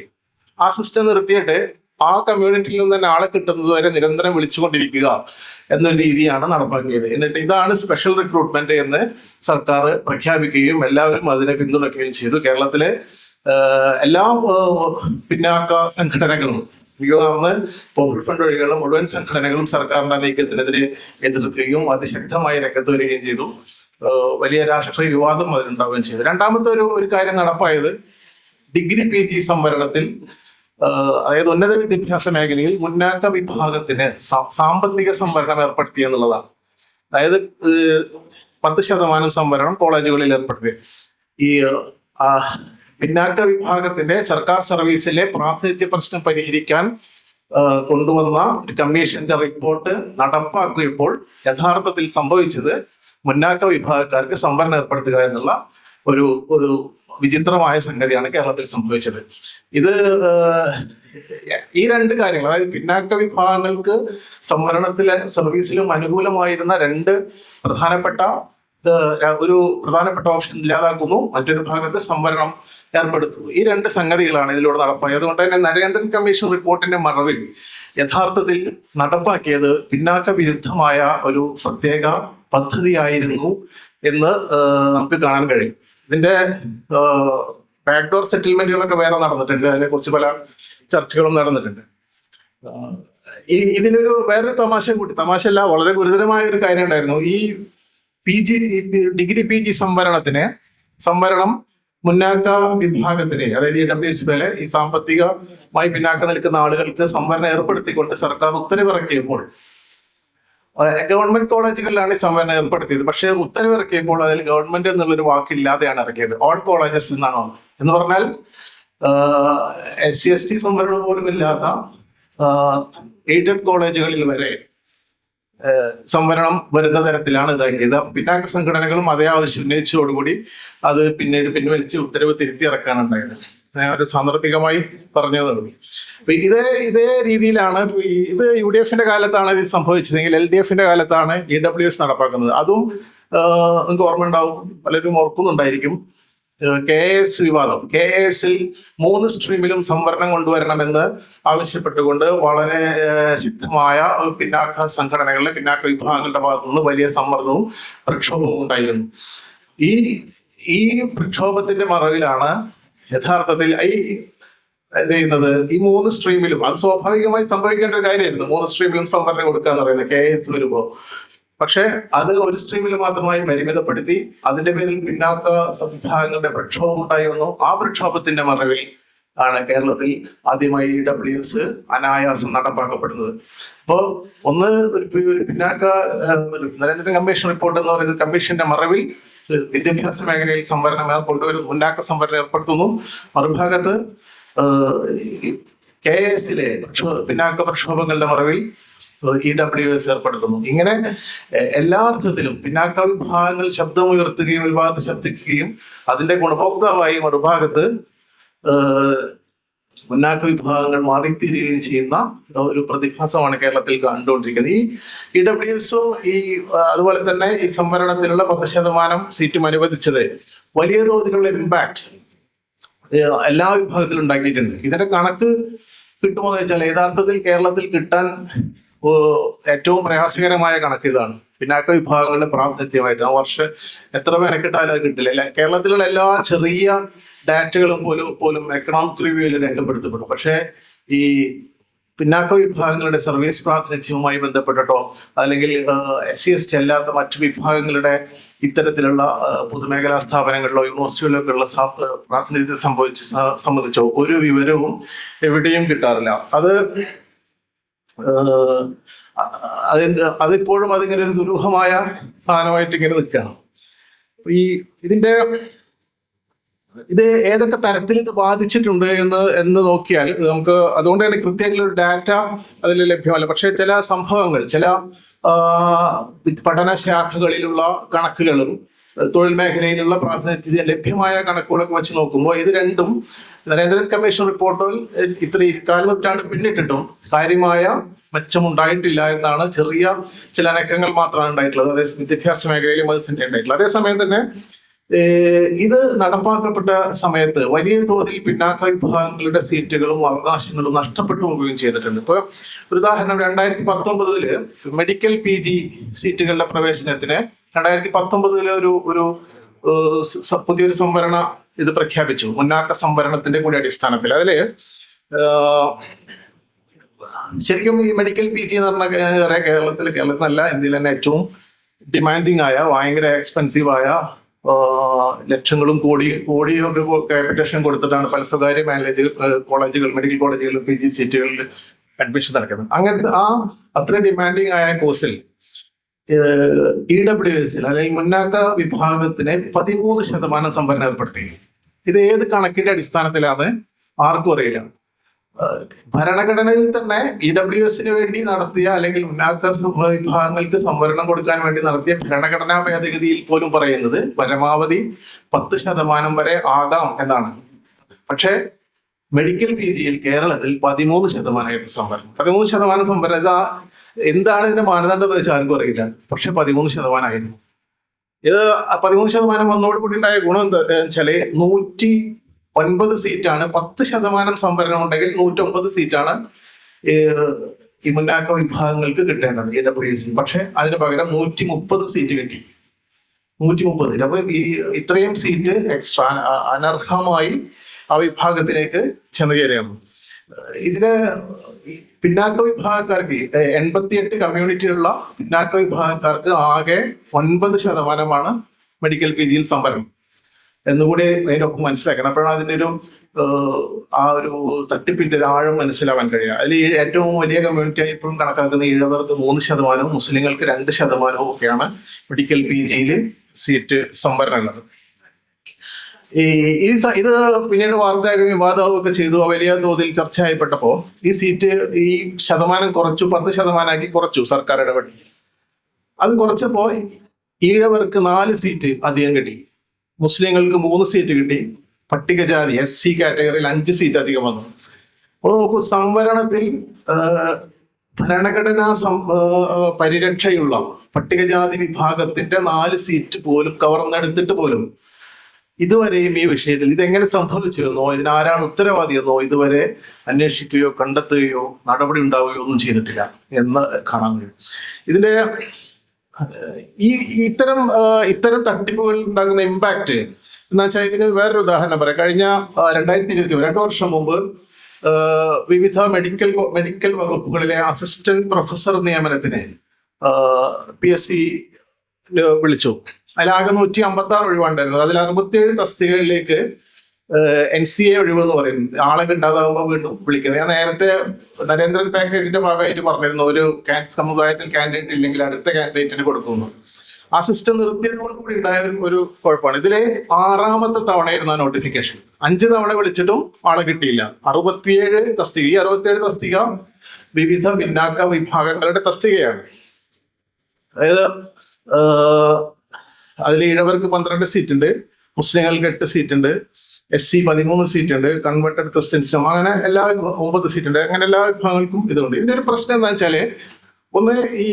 ആ സിസ്റ്റം നിർത്തിയിട്ട് ആ കമ്മ്യൂണിറ്റിയിൽ നിന്ന് തന്നെ ആളെ കിട്ടുന്നത് വരെ നിരന്തരം വിളിച്ചുകൊണ്ടിരിക്കുക എന്നൊരു രീതിയാണ് നടപ്പാക്കിയത്. എന്നിട്ട് ഇതാണ് സ്പെഷ്യൽ റിക്രൂട്ട്മെന്റ് എന്ന് സർക്കാർ പ്രഖ്യാപിക്കുകയും എല്ലാവരും അതിനെ പിന്തുണയ്ക്കുകയും ചെയ്തു. കേരളത്തിലെ എല്ലാ പിന്നാക്ക സംഘടനകളും മികവാർന്ന് പോപ്പുലർ ഫണ്ട് വഴികളും മുഴുവൻ സംഘടനകളും സർക്കാരിന്റെ നീക്കത്തിനെതിരെ എതിർക്കുകയും അതിശക്തമായി രംഗത്ത് വരികയും ചെയ്തു. വലിയ രാഷ്ട്രീയ വിവാദം അതിലുണ്ടാവുകയും ചെയ്തു. രണ്ടാമത്തെ ഒരു ഒരു കാര്യം നടപ്പായത് ഡിഗ്രി പി ജി സംവരണത്തിൽ അതായത് ഉന്നത വിദ്യാഭ്യാസ മേഖലയിൽ മുന്നാക്ക വിഭാഗത്തിന് സാമ്പത്തിക സംവരണം ഏർപ്പെടുത്തി എന്നുള്ളതാണ്. അതായത് പത്ത് ശതമാനം സംവരണം കോളേജുകളിൽ ഏർപ്പെടുത്തി. ഈ പിന്നാക്ക വിഭാഗത്തിന്റെ സർക്കാർ സർവീസിലെ പ്രാതിനിധ്യ പ്രശ്നം പരിഹരിക്കാൻ കൊണ്ടുവന്ന ഒരു കമ്മീഷന്റെ റിപ്പോർട്ട് നടപ്പാക്കിയപ്പോൾ യഥാർത്ഥത്തിൽ സംഭവിച്ചത് മുന്നാക്ക വിഭാഗക്കാർക്ക് സംവരണം ഏർപ്പെടുത്തുക എന്നുള്ള ഒരു വിചിത്രമായ സംഗതിയാണ് കേരളത്തിൽ സംഭവിച്ചത്. ഇത് ഈ രണ്ട് കാര്യങ്ങൾ അതായത് പിന്നാക്ക വിഭാഗങ്ങൾക്ക് സംവരണത്തിലെ സർവീസിലും അനുകൂലമായിരുന്ന രണ്ട് പ്രധാനപ്പെട്ട ഒരു പ്രധാനപ്പെട്ട ഓപ്ഷൻ ഇല്ലാതാക്കുന്നു. മറ്റൊരു ഭാഗത്ത് സംവരണം ഏർപ്പെടുത്തുന്നു. ഈ രണ്ട് സംഗതികളാണ് ഇതിലൂടെ നടപ്പായത്. അതുകൊണ്ട് തന്നെ നരേന്ദ്രൻ കമ്മീഷൻ റിപ്പോർട്ടിന്റെ മറവിൽ യഥാർത്ഥത്തിൽ നടപ്പാക്കിയത് പിന്നാക്ക വിരുദ്ധമായ ഒരു പ്രത്യേക പദ്ധതിയായിരുന്നു എന്ന് നമുക്ക് കാണാൻ കഴിയും. ഇതിന്റെ ബാക്ക്ഡോർ സെറ്റിൽമെന്റുകളൊക്കെ വേറെ നടന്നിട്ടുണ്ട്. അതിനെ അതിനെക്കുറിച്ച് പല ചർച്ചകളും നടന്നിട്ടുണ്ട്. ഇതിനൊരു വേറൊരു തമാശ കൂടി. തമാശ അല്ല വളരെ ഗുരുതരമായ ഒരു കാര്യം ഉണ്ടായിരുന്നു ഈ P G degree P G സംവരണത്തിന് സംവരണം മുന്നാക്ക വിഭാഗത്തിന് അതായത് ഇ ഡബ്ല്യു എസ് പോലെ ഈ സാമ്പത്തികമായി പിന്നാക്കം നിൽക്കുന്ന ആളുകൾക്ക് സംവരണം ഏർപ്പെടുത്തിക്കൊണ്ട് സർക്കാർ ഉത്തരവിറക്കിയപ്പോൾ ഗവൺമെന്റ് കോളേജുകളിലാണ് ഈ സംവരണം ഏർപ്പെടുത്തിയത്. പക്ഷേ ഉത്തരവിറക്കിയപ്പോൾ അതിൽ ഗവൺമെന്റ് എന്നുള്ളൊരു വാക്കില്ലാതെയാണ് ഇറക്കിയത്. ഓൾ കോളേജസ് എന്നാണോ എന്ന് പറഞ്ഞാൽ എസ് സി എസ് ടി സംവരണം പോലും ഇല്ലാത്ത എയ്ഡഡ് കോളേജുകളിൽ വരെ സംവരണം വരുന്ന തരത്തിലാണ് ഇതാക്കിയത്. പിന്നാക്ക സംഘടനകളും അതേ ആവശ്യം ഉന്നയിച്ചതോടുകൂടി അത് പിന്നീട് പിൻവലിച്ച് ഉത്തരവ് തിരുത്തി ഇറക്കാനുണ്ടായത്. ഞാൻ ഒരു സാന്ദർഭികമായി പറഞ്ഞതേ. ഉള്ളൂ ഇതേ ഇതേ രീതിയിലാണ് ഇത് യു ഡി എഫിന്റെ കാലത്താണ് ഇത് സംഭവിച്ചതെങ്കിൽ എൽ ഡി എഫിന്റെ കാലത്താണ് ഇ ഡബ്ല്യു എസ് നടപ്പാക്കുന്നത്. അതും നിങ്ങൾക്ക് ഓർമ്മ ഉണ്ടാവും പലരും ഓർക്കുന്നുണ്ടായിരിക്കും. കെ എസ് വിവാദം. കെ എസിൽ മൂന്ന് സ്ട്രീമിലും സംവരണം കൊണ്ടുവരണമെന്ന് ആവശ്യപ്പെട്ടുകൊണ്ട് വളരെ ശക്തമായ പിന്നാക്ക സംഘടനകളിലെ പിന്നാക്ക വിഭാഗങ്ങളുടെ ഭാഗത്തു നിന്ന് വലിയ സമ്മർദ്ദവും പ്രക്ഷോഭവും ഉണ്ടായിരുന്നു. ഈ ഈ പ്രക്ഷോഭത്തിന്റെ മറവിലാണ് യഥാർത്ഥത്തിൽ ഈ എന്ത് ചെയ്യുന്നത് ഈ മൂന്ന് സ്ട്രീമിലും അത് സ്വാഭാവികമായി സംഭവിക്കേണ്ട ഒരു കാര്യമായിരുന്നു. മൂന്ന് സ്ട്രീമിലും സംവരണം കൊടുക്കുക എന്ന് പറയുന്നത് കെ എസ് വരുമ്പോ. പക്ഷെ അത് ഒരു സ്ട്രീമിൽ മാത്രമായി പരിമിതപ്പെടുത്തി അതിന്റെ പേരിൽ പിന്നാക്ക സംവിധാനങ്ങളുടെ പ്രക്ഷോഭം ഉണ്ടായി വന്നു ആ പ്രക്ഷോഭത്തിന്റെ മറവിൽ ആണ് കേരളത്തിൽ ആദ്യമായി ഡബ്ല്യു എസ് അനായാസം നടപ്പാക്കപ്പെടുന്നത്. അപ്പോൾ ഒന്ന് ഒരു പിന്നാക്ക നരേന്ദ്ര കമ്മീഷൻ റിപ്പോർട്ട് എന്ന് പറയുന്നത് കമ്മീഷന്റെ മറവിൽ വിദ്യാഭ്യാസ മേഖലയിൽ സംവരണം കൊണ്ടുവരുന്നു മുന്നാക്ക സംവരണം ഏർപ്പെടുത്തുന്നു. മറുഭാഗത്ത് കെ എസിലെ പിന്നാക്ക പ്രക്ഷോഭങ്ങളുടെ മറവിൽ ഇ ഡബ്ല്യു എസ് ഏർപ്പെടുത്തുന്നു. ഇങ്ങനെ എല്ലാ അർത്ഥത്തിലും പിന്നാക്ക വിഭാഗങ്ങൾ ശബ്ദമുയർത്തുകയും ഒരു ഭാഗത്ത് ശബ്ദിക്കുകയും അതിന്റെ ഗുണഭോക്താവായി മറുഭാഗത്ത് മുന്നാക്ക വിഭാഗങ്ങൾ മാറിത്തീരുകയും ചെയ്യുന്ന ഒരു പ്രതിഭാസമാണ് കേരളത്തിൽ കണ്ടുകൊണ്ടിരിക്കുന്നത്. ഈ ഇ ഡബ്ല്യു എസും ഈ അതുപോലെ തന്നെ ഈ സംവരണത്തിലുള്ള പത്ത് ശതമാനം സീറ്റും അനുവദിച്ചത് വലിയ തോതിലുള്ള ഇമ്പാക്ട് എല്ലാ വിഭാഗത്തിലും ഉണ്ടാക്കിയിട്ടുണ്ട്. ഇതിന്റെ കണക്ക് കിട്ടുമോ എന്ന് വെച്ചാൽ യഥാർത്ഥത്തിൽ കേരളത്തിൽ കിട്ടാൻ ഏറ്റവും പ്രയാസകരമായ കണക്ക് ഇതാണ്. പിന്നാക്ക വിഭാഗങ്ങളുടെ പ്രാതിനിധ്യമായിട്ട് ആ വർഷം എത്ര മെനക്കെട്ടാലും അത് കിട്ടില്ല. കേരളത്തിലുള്ള എല്ലാ ചെറിയ ഡാറ്റകളും പോലും പോലും എക്കണോമിക് റിവ്യൂവിൽ രേഖപ്പെടുത്തപ്പെടും. പക്ഷേ ഈ പിന്നാക്ക വിഭാഗങ്ങളുടെ സർവീസ് പ്രാതിനിധ്യവുമായി ബന്ധപ്പെട്ടിട്ടോ അല്ലെങ്കിൽ എസ് സി എസ് ടി അല്ലാത്ത മറ്റു വിഭാഗങ്ങളുടെ ഇത്തരത്തിലുള്ള പൊതുമേഖലാ സ്ഥാപനങ്ങളിലോ യൂണിവേഴ്സിറ്റികളിലോ ഉള്ള പ്രാതിനിധ്യം സംഭവിച്ച് സംബന്ധിച്ചോ ഒരു വിവരവും എവിടെയും കിട്ടാറില്ല. അത് അതെന്ത് അതിപ്പോഴും അതിങ്ങനെ ഒരു ദുരൂഹമായ സ്ഥാനമായിട്ട് ഇങ്ങനെ നിൽക്കുകയാണ്. ഈ ഇതിന്റെ ഇത് ഏതൊക്കെ തരത്തിൽ ഇത് ബാധിച്ചിട്ടുണ്ട് എന്ന് എന്ന് നോക്കിയാൽ നമുക്ക് അതുകൊണ്ട് തന്നെ കൃത്യമായിട്ടുള്ള ഡാറ്റ അതിൽ ലഭ്യമല്ല. പക്ഷേ ചില സംഭവങ്ങൾ ചില പഠന ശാഖകളിലുള്ള കണക്കുകളും തൊഴിൽ മേഖലയിലുള്ള പ്രാതിനിധ്യം ലഭ്യമായ കണക്കുകളൊക്കെ വെച്ച് നോക്കുമ്പോൾ ഇത് രണ്ടും നരേന്ദ്രൻ കമ്മീഷൻ റിപ്പോർട്ടിൽ ഇത്ര കാൽ നൂറ്റാണ്ട് പിന്നിട്ടിട്ടും കാര്യമായ മെച്ചമുണ്ടായിട്ടില്ല എന്നാണ് ചെറിയ ചില അനക്കങ്ങൾ മാത്രമാണ് ഉണ്ടായിട്ടുള്ളത്. അതേ വിദ്യാഭ്യാസ മേഖലയിലും അത് തന്നെ ഉണ്ടായിട്ടുള്ളത്. അതേസമയം തന്നെ ഇത് നടപ്പാക്കപ്പെട്ട സമയത്ത് വലിയ തോതിൽ പിന്നാക്ക വിഭാഗങ്ങളുടെ സീറ്റുകളും അവകാശങ്ങളും നഷ്ടപ്പെട്ടു പോവുകയും ചെയ്തിട്ടുണ്ട്. ഇപ്പൊ ഒരു ഉദാഹരണം രണ്ടായിരത്തി പത്തൊമ്പതിൽ മെഡിക്കൽ പി ജി സീറ്റുകളുടെ പ്രവേശനത്തിന് രണ്ടായിരത്തി പത്തൊമ്പതിലെ ഒരു ഒരു പുതിയൊരു സംവരണ ഇത് പ്രഖ്യാപിച്ചു. മുന്നാക്ക സംവരണത്തിന്റെ കൂടി അടിസ്ഥാനത്തിൽ. അതിൽ ശരിക്കും ഈ മെഡിക്കൽ പി ജി എന്ന് പറഞ്ഞ കേരളത്തിൽ കേരളത്തിലല്ല ഇന്ത്യയിൽ തന്നെ ഏറ്റവും ഡിമാൻഡിങ് ആയ ഭയങ്കര എക്സ്പെൻസീവ് ആയ ലക്ഷങ്ങളും കോടി കോടിയൊക്കെ ക്യാപിറ്റേഷൻ കൊടുത്തിട്ടാണ് പല സ്വകാര്യ മാനേജ് കോളേജുകൾ മെഡിക്കൽ കോളേജുകളിലും പി ജി സീറ്റുകളിൽ അഡ്മിഷൻ നടക്കുന്നത്. അങ്ങനത്തെ ആ അത്ര ഡിമാൻഡിങ് ആയ കോഴ്സിൽ ഇ ഡബ്ല്യു എസിൽ അല്ലെങ്കിൽ മുന്നാക്ക വിഭാഗത്തിന് പതിമൂന്ന് ശതമാനം സംവരണം ഏർപ്പെടുത്തി. ഇത് ഏത് കണക്കിന്റെ അടിസ്ഥാനത്തിലാണ് ആർക്കും അറിയില്ല. ഭരണഘടനയിൽ തന്നെ ഇ ഡബ്ല്യു എസിന് വേണ്ടി നടത്തിയ അല്ലെങ്കിൽ മുന്നാക്ക വിഭാഗങ്ങൾക്ക് സംവരണം കൊടുക്കാൻ വേണ്ടി നടത്തിയ ഭരണഘടനാ ഭേദഗതിയിൽ പോലും പറയുന്നത് പരമാവധി പത്ത് ശതമാനം വരെ ആകാം എന്നാണ്. പക്ഷേ മെഡിക്കൽ പി ജിയിൽ കേരളത്തിൽ പതിമൂന്ന് ശതമാനമായിരുന്നു സംവരണം. പതിമൂന്ന് ശതമാനം സംവരണം ഇതാ എന്താണ് ഇതിന്റെ മാനദണ്ഡം എന്ന് വെച്ചാൽ ആർക്കും അറിയില്ല. പക്ഷെ പതിമൂന്ന് ശതമാനമായിരുന്നു. ഇത് പതിമൂന്ന് ശതമാനം വന്നതോടുകൂടി ഉണ്ടായ ഗുണം എന്താ വെച്ചാൽ നൂറ്റി ഒൻപത് സീറ്റാണ്. പത്ത് ശതമാനം സംവരണം ഉണ്ടെങ്കിൽ നൂറ്റൊമ്പത് സീറ്റാണ് ഈ മുന്നാക്ക വിഭാഗങ്ങൾക്ക് കിട്ടേണ്ടത് എ ഡബ്ല്യു എസ് പക്ഷെ അതിന് പകരം നൂറ്റി മുപ്പത് സീറ്റ് കിട്ടി. നൂറ്റി മുപ്പത് അപ്പൊ ഈ ഇത്രയും സീറ്റ് എക്സ്ട്രാ അനർഹമായി ആ വിഭാഗത്തിലേക്ക് ചെന്ന് ചേരുകയാണ്. ഇതിന് പിന്നാക്ക വിഭാഗക്കാർക്ക് എൺപത്തിയെട്ട് കമ്മ്യൂണിറ്റിയുള്ള പിന്നാക്ക വിഭാഗക്കാർക്ക് ആകെ ഒൻപത് ശതമാനമാണ് മെഡിക്കൽ പി ജിയിൽ സംവരണം. എന്നുകൂടി അതിനൊപ്പം മനസ്സിലാക്കണം. അപ്പോഴാണ് അതിന്റെ ഒരു ആ ഒരു തട്ടിപ്പിന്റെ ഒരു ആഴം മനസ്സിലാവാൻ കഴിയുക. അതിൽ ഏറ്റവും വലിയ കമ്മ്യൂണിറ്റി ഇപ്പോഴും കണക്കാക്കുന്ന ഈഴവർക്ക് മൂന്ന് ശതമാനവും മുസ്ലിങ്ങൾക്ക് രണ്ട് ശതമാനവും ഒക്കെയാണ് മെഡിക്കൽ പി ജിയിൽ സീറ്റ് സംവരണം ഉള്ളത്. ഈ ഈ ഇത് പിന്നീട് വാർത്താ വിവാദവും ഒക്കെ ചെയ്തു. വലിയ തോതിൽ ചർച്ച ചെയ്യപ്പെട്ടപ്പോ ഈ സീറ്റ് ഈ ശതമാനം കുറച്ചു പത്ത് ശതമാനമാക്കി കുറച്ചു സർക്കാർ ഇടപെട്ടു. അത് കുറച്ചപ്പോൾ ഈഴവർക്ക് നാല് സീറ്റ് അധികം കിട്ടി. മുസ്ലിങ്ങൾക്ക് മൂന്ന് സീറ്റ് കിട്ടി. പട്ടികജാതി എസ് സി കാറ്റഗറിയിൽ അഞ്ച് സീറ്റ് അധികം വന്നു. അപ്പോൾ നോക്കൂ സംവരണത്തിൽ ഭരണഘടനാ സം പരിരക്ഷയുള്ള പട്ടികജാതി വിഭാഗത്തിന്റെ നാല് സീറ്റ് പോലും കവർന്നെടുത്തിട്ട് പോലും ഇതുവരെയും ഈ വിഷയത്തിൽ ഇതെങ്ങനെ സംഭവിച്ചു എന്നോ ഇതിനാരാണ് ഉത്തരവാദി എന്നോ ഇതുവരെ അന്വേഷിക്കുകയോ കണ്ടെത്തുകയോ നടപടി ഉണ്ടാവുകയോ ഒന്നും ചെയ്തിട്ടില്ല എന്ന് കാണാൻ കഴിയും. ഇതിന്റെ ഈ ഇത്തരം ഇത്തരം തട്ടിപ്പുകൾ ഉണ്ടാകുന്ന ഇമ്പാക്ട് എന്ന് വെച്ചാൽ ഇതിന് വേറൊരു ഉദാഹരണം പറയാം. കഴിഞ്ഞ രണ്ടായിരത്തി ഇരുപത്തി രണ്ട് വർഷം മുമ്പ് വിവിധ മെഡിക്കൽ മെഡിക്കൽ വകുപ്പുകളിലെ അസിസ്റ്റന്റ് പ്രൊഫസർ നിയമനത്തിന് പി എസ് സി വിളിച്ചു. അതിലാകെ നൂറ്റി അമ്പത്തി ആറ് ഒഴിവുണ്ടായിരുന്നത് അതിൽ അറുപത്തിയേഴ് തസ്തികകളിലേക്ക് എൻ സി എ ഒഴിവ് എന്ന് പറയും. ആളെ കിട്ടാതാകുമ്പോൾ വീണ്ടും വിളിക്കുന്നത് ഞാൻ നേരത്തെ നരേന്ദ്രൻ പാക്കേജിന്റെ ഭാഗമായിട്ട് പറഞ്ഞിരുന്നു. ഒരു സമുദായത്തിൽ കാൻഡിഡേറ്റ് ഇല്ലെങ്കിൽ അടുത്ത കാൻഡിഡേറ്റിന് കൊടുക്കുന്നു. ആ സിസ്റ്റം നിർത്തിയതുകൊണ്ട് കൂടി ഉണ്ടായ ഒരു- കുഴപ്പമാണ്. ഇതിലെ ആറാമത്തെ തവണയായിരുന്നു ആ നോട്ടിഫിക്കേഷൻ അഞ്ച് തവണ വിളിച്ചിട്ടും ആളെ കിട്ടിയില്ല. അറുപത്തിയേഴ് തസ്തിക ഈ അറുപത്തിയേഴ് തസ്തിക വിവിധ പിന്നാക്ക വിഭാഗങ്ങളുടെ തസ്തികയാണ്. അതായത് അതിൽ ഈഴവർക്ക് പന്ത്രണ്ട് സീറ്റ് ഉണ്ട്. മുസ്ലിങ്ങൾക്ക് എട്ട് സീറ്റ് ഉണ്ട് എസ് സി പതിമൂന്ന് സീറ്റ് ഉണ്ട് കൺവേർട്ടഡ് ക്രിസ്ത്യൻസിനും അങ്ങനെ എല്ലാ ഒമ്പത് സീറ്റ് ഉണ്ട് അങ്ങനെ എല്ലാ വിഭാഗങ്ങൾക്കും ഇതുണ്ട്. ഇതിന്റെ ഒരു പ്രശ്നം എന്താ വെച്ചാൽ ഒന്ന് ഈ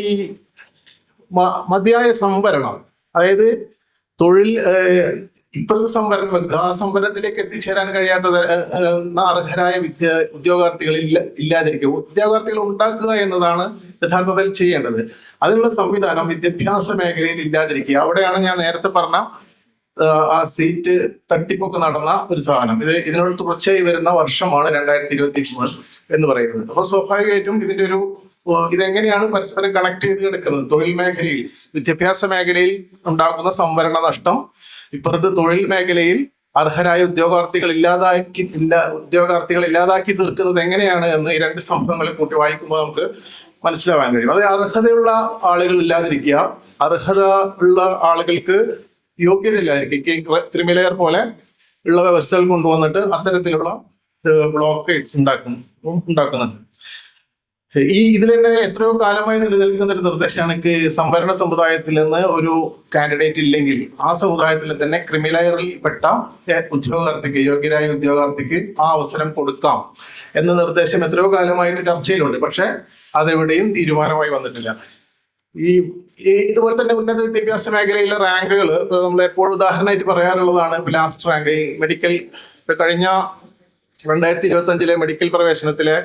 മതിയായ സംവരണം. അതായത് തൊഴിൽ ഇപ്പോഴത്തെ സംവരണം ആ സംവരണത്തിലേക്ക് എത്തിച്ചേരാൻ കഴിയാത്ത ഏഹ്, ഏഹ്, അർഹരായ വിദ്യ ഉദ്യോഗാർത്ഥികൾ ഇല്ല ഇല്ലാതിരിക്കുക ഉദ്യോഗാർത്ഥികൾ ഉണ്ടാക്കുക എന്നതാണ് യഥാർത്ഥത്തിൽ ചെയ്യേണ്ടത്. അതിനുള്ള സംവിധാനം വിദ്യാഭ്യാസ മേഖലയിൽ ഇല്ലാതിരിക്കുക. അവിടെയാണ് ഞാൻ നേരത്തെ പറഞ്ഞ ആ സീറ്റ് തട്ടിപ്പൊക്കെ നടന്ന ഒരു സാധനം. ഇത് ഇതിനോട് തുടർച്ചയായി വരുന്ന വർഷമാണ് രണ്ടായിരത്തി ഇരുപത്തി മൂന്ന് എന്ന് പറയുന്നത്. അപ്പോൾ സ്വാഭാവികമായിട്ടും ഇതിന്റെ ഒരു ഇതെങ്ങനെയാണ് പരസ്പരം കണക്ട് ചെയ്ത് കിടക്കുന്നത് തൊഴിൽ മേഖലയിൽ വിദ്യാഭ്യാസ മേഖലയിൽ ഉണ്ടാകുന്ന സംവരണ നഷ്ടം ഇപ്പുറത്ത് തൊഴിൽ മേഖലയിൽ അർഹരായ ഉദ്യോഗാർത്ഥികൾ ഇല്ലാതാക്കി ഇല്ല ഉദ്യോഗാർത്ഥികൾ ഇല്ലാതാക്കി തീർക്കുന്നത് എങ്ങനെയാണ് എന്ന് ഈ രണ്ട് സംഭവങ്ങളെ കൂട്ടി വായിക്കുമ്പോൾ നമുക്ക് മനസ്സിലാവാൻ കഴിയും. അത് അർഹതയുള്ള ആളുകൾ ഇല്ലാതിരിക്കുക അർഹത ഉള്ള ആളുകൾക്ക് യോഗ്യത ഇല്ലാതിരിക്കുക ക്രിമിലെയർ പോലെ ഉള്ള വ്യവസ്ഥകൾ കൊണ്ടുവന്നിട്ട് അത്തരത്തിലുള്ള ബ്ലോക്കേഡ്സ് ഉണ്ടാക്കും ഉണ്ടാക്കുന്നുണ്ട്. ഈ ഇതിൽ തന്നെ എത്രയോ കാലമായി നിലനിൽക്കുന്ന ഒരു നിർദ്ദേശമാണ് സംഭരണ സമുദായത്തിൽ നിന്ന് ഒരു കാൻഡിഡേറ്റ് ഇല്ലെങ്കിൽ ആ സമുദായത്തിൽ തന്നെ ക്രിമിലയറിൽ പെട്ട ഉദ്യോഗാർത്ഥിക്ക് യോഗ്യരായ ഉദ്യോഗാർത്ഥിക്ക് ആ അവസരം കൊടുക്കാം എന്ന നിർദ്ദേശം എത്രയോ കാലമായിട്ട് ചർച്ചയിലുണ്ട്. പക്ഷെ അതെവിടെയും തീരുമാനമായി വന്നിട്ടില്ല. ഈ ഇതുപോലെ തന്നെ ഉന്നത വിദ്യാഭ്യാസ മേഖലയിലെ റാങ്കുകൾ നമ്മൾ എപ്പോഴും ഉദാഹരണമായിട്ട് പറയാറുള്ളതാണ് ലാസ്റ്റ് റാങ്ക് ഈ മെഡിക്കൽ ഇപ്പൊ കഴിഞ്ഞ രണ്ടായിരത്തി ഇരുപത്തി അഞ്ചിലെ മെഡിക്കൽ പ്രവേശനത്തിലെ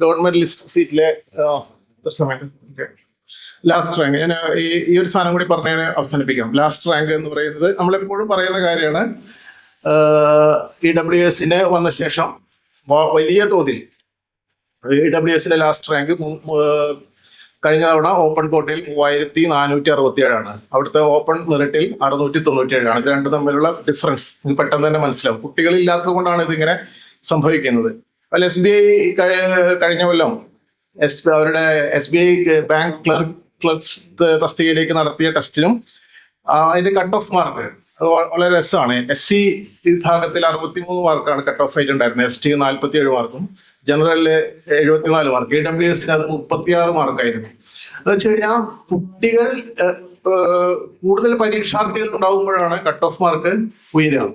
ഗവൺമെന്റ് ലിസ്റ്റ് സീറ്റിലെ ലാസ്റ്റ് റാങ്ക് ഞാൻ ഈ ഈ ഒരു സാധനം കൂടി പറഞ്ഞതിന് അവസാനിപ്പിക്കാം. ലാസ്റ്റ് റാങ്ക് എന്ന് പറയുന്നത് നമ്മളെപ്പോഴും പറയുന്ന കാര്യമാണ് ഇ ഡബ്ല്യു എസിന് വന്ന ശേഷം വലിയ തോതിൽ ഇ ഡബ്ല്യു എസിന്റെ ലാസ്റ്റ് റാങ്ക് കഴിഞ്ഞ തവണ ഓപ്പൺ കോർട്ടിൽ മൂവായിരത്തി നാനൂറ്റി അറുപത്തി ഏഴാണ് അവിടുത്തെ ഓപ്പൺ മെറിറ്റിൽ അറുന്നൂറ്റി തൊണ്ണൂറ്റി ഏഴാണ് ഇത് രണ്ടും തമ്മിലുള്ള ഡിഫറൻസ് ഇത് പെട്ടെന്ന് തന്നെ മനസ്സിലാവും. കുട്ടികളില്ലാത്തത് കൊണ്ടാണ് ഇതിങ്ങനെ സംഭവിക്കുന്നത്. അല്ല എസ് ബി ഐ കഴിഞ്ഞ കൊല്ലം എസ് അവരുടെ S B I bank clerk clerks തസ്തികയിലേക്ക് നടത്തിയ ടെസ്റ്റിനും അതിന്റെ കട്ട് ഓഫ് മാർക്ക് വളരെ രസമാണ്. എസ് സി വിഭാഗത്തിൽ അറുപത്തിമൂന്ന് മാർക്കാണ് കട്ട് ഓഫ് ആയിട്ടുണ്ടായിരുന്നത്. എസ് ടി നാൽപ്പത്തി ഏഴ് മാർക്കും ജനറലിൽ എഴുപത്തിനാല് മാർക്ക് ഇ ഡബ്ല്യു എസിന് അത് മുപ്പത്തിയാറ് മാർക്കായിരുന്നു. എന്ന് വെച്ച് കഴിഞ്ഞാൽ കുട്ടികൾ കൂടുതൽ പരീക്ഷാർത്ഥികൾ ഉണ്ടാകുമ്പോഴാണ് കട്ട് ഓഫ് മാർക്ക് ഉയരുക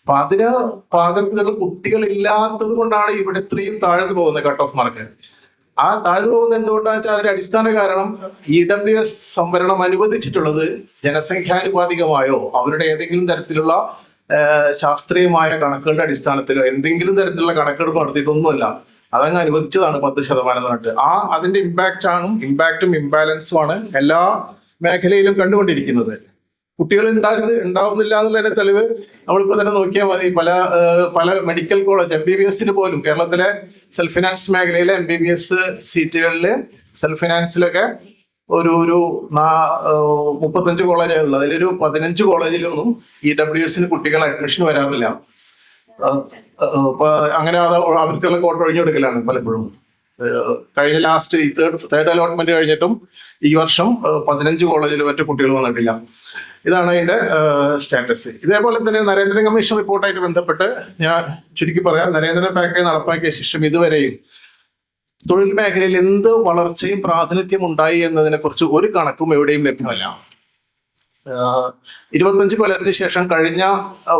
അപ്പൊ അതിന് പാകത്തിലുള്ള കുട്ടികൾ ഇല്ലാത്തത് കൊണ്ടാണ് ഇവിടെ ഇത്രയും താഴ്ന്നു പോകുന്നത് കട്ട് ഓഫ് മാർക്ക്. ആ താഴ്ന്നു പോകുന്നത് എന്തുകൊണ്ടാണെന്ന് വെച്ചാൽ അതിന്റെ അടിസ്ഥാന കാരണം ഇ ഡബ്ല്യു എസ് സംവരണം അനുവദിച്ചിട്ടുള്ളത് ജനസംഖ്യാനുപാതികമായോ അവരുടെ ഏതെങ്കിലും തരത്തിലുള്ള ശാസ്ത്രീയമായ കണക്കുകളുടെ അടിസ്ഥാനത്തിലോ എന്തെങ്കിലും തരത്തിലുള്ള കണക്കെടുപ്പ് നടത്തിയിട്ടൊന്നുമല്ല. അതങ്ങ് അനുവദിച്ചതാണ് പത്ത് ശതമാനം എന്ന് പറഞ്ഞിട്ട്. ആ അതിന്റെ ഇമ്പാക്റ്റ് ആണ് ഇമ്പാക്റ്റും ഇംബാലൻസും ആണ് എല്ലാ മേഖലയിലും കണ്ടുകൊണ്ടിരിക്കുന്നത്. കുട്ടികൾ ഉണ്ടാകുന്നത് ഉണ്ടാവുന്നില്ല എന്നുള്ളതിന്റെ തെളിവ് നമ്മളിപ്പോ തന്നെ നോക്കിയാൽ മതി. പല പല medical college M B B എസിന് പോലും കേരളത്തിലെ സെൽഫ് ഫിനാൻസ് മേഖലയിലെ എം ബി ബി എസ് സീറ്റുകളിൽ സെൽഫ് ഫിനാൻസിലൊക്കെ ഒരു ഒരു മുപ്പത്തഞ്ച് കോളേജുകളുണ്ട് അതിലൊരു പതിനഞ്ച് കോളേജിലൊന്നും ഇ ഡബ്ല്യു എസിന് കുട്ടികൾ അഡ്മിഷൻ വരാറില്ല. അപ്പൊ അങ്ങനെ അത് അവർക്കുള്ള കോട്ട ഒഴിഞ്ഞെടുക്കലാണ് പലപ്പോഴും. കഴിഞ്ഞ ലാസ്റ്റ് ഈ തേർഡ് തേർഡ് അലോട്ട്മെന്റ് കഴിഞ്ഞിട്ടും ഈ വർഷം പതിനഞ്ച് കോളേജിൽ മറ്റു കുട്ടികൾ വന്നിട്ടില്ല. ഇതാണ് അതിന്റെ സ്റ്റാറ്റസ് ഇതേപോലെ തന്നെ നരേന്ദ്ര കമ്മീഷൻ റിപ്പോർട്ടായിട്ട് ബന്ധപ്പെട്ട് ഞാൻ ചുരുക്കി പറയാം. നരേന്ദ്ര പാക്കേജ് നടപ്പാക്കിയ ശേഷം ഇതുവരെയും തൊഴിൽ മേഖലയിൽ എന്ത് വളർച്ചയും പ്രാതിനിധ്യം ഉണ്ടായി എന്നതിനെ കുറിച്ച് ഒരു കണക്കും എവിടെയും ലഭ്യമല്ല. ഇരുപത്തഞ്ച് കൊല്ലത്തിന് ശേഷം കഴിഞ്ഞ